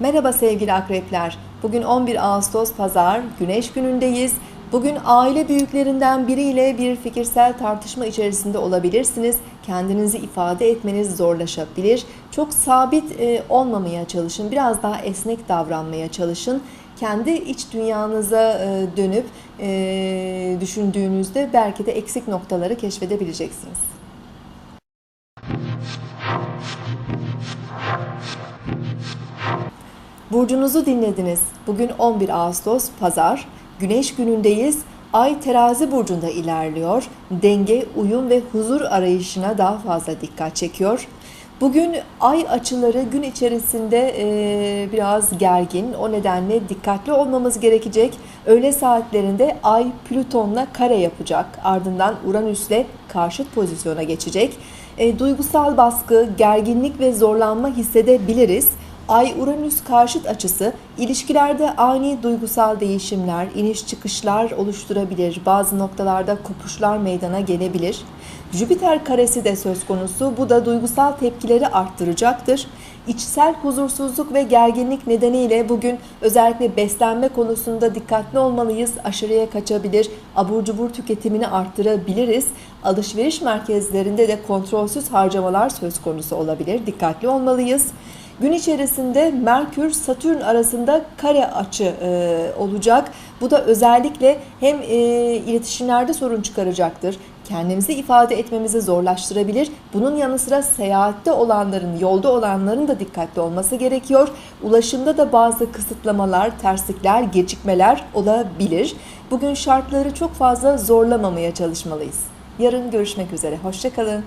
Merhaba sevgili akrepler. Bugün 11 Ağustos Pazar, Güneş günündeyiz. Bugün aile büyüklerinden biriyle bir fikirsel tartışma içerisinde olabilirsiniz. Kendinizi ifade etmeniz zorlaşabilir. Çok sabit e, olmamaya çalışın. Biraz daha esnek davranmaya çalışın. Kendi iç dünyanıza e, dönüp e, düşündüğünüzde belki de eksik noktaları keşfedebileceksiniz. Burcunuzu dinlediniz. Bugün 11 Ağustos Pazar. Güneş günündeyiz. Ay terazi burcunda ilerliyor. Denge, uyum ve huzur arayışına daha fazla dikkat çekiyor. Bugün ay açıları gün içerisinde e, biraz gergin. O nedenle dikkatli olmamız gerekecek. Öğle saatlerinde ay Plüton'la kare yapacak. Ardından Uranüs'le karşıt pozisyona geçecek. E, duygusal baskı, gerginlik ve zorlanma hissedebiliriz. Ay-Uranüs karşıt açısı ilişkilerde ani duygusal değişimler, iniş çıkışlar oluşturabilir. Bazı noktalarda kopuşlar meydana gelebilir. Jüpiter karesi de söz konusu. Bu da duygusal tepkileri arttıracaktır. İçsel huzursuzluk ve gerginlik nedeniyle bugün özellikle beslenme konusunda dikkatli olmalıyız. Aşırıya kaçabilir, abur cubur tüketimini arttırabiliriz. Alışveriş merkezlerinde de kontrolsüz harcamalar söz konusu olabilir. Dikkatli olmalıyız. Gün içerisinde Merkür Satürn arasında kare açı e, olacak. Bu da özellikle hem e, iletişimlerde sorun çıkaracaktır. Kendimizi ifade etmemizi zorlaştırabilir. Bunun yanı sıra seyahatte olanların, yolda olanların da dikkatli olması gerekiyor. Ulaşımda da bazı kısıtlamalar, terslikler, gecikmeler olabilir. Bugün şartları çok fazla zorlamamaya çalışmalıyız. Yarın görüşmek üzere. Hoşçakalın.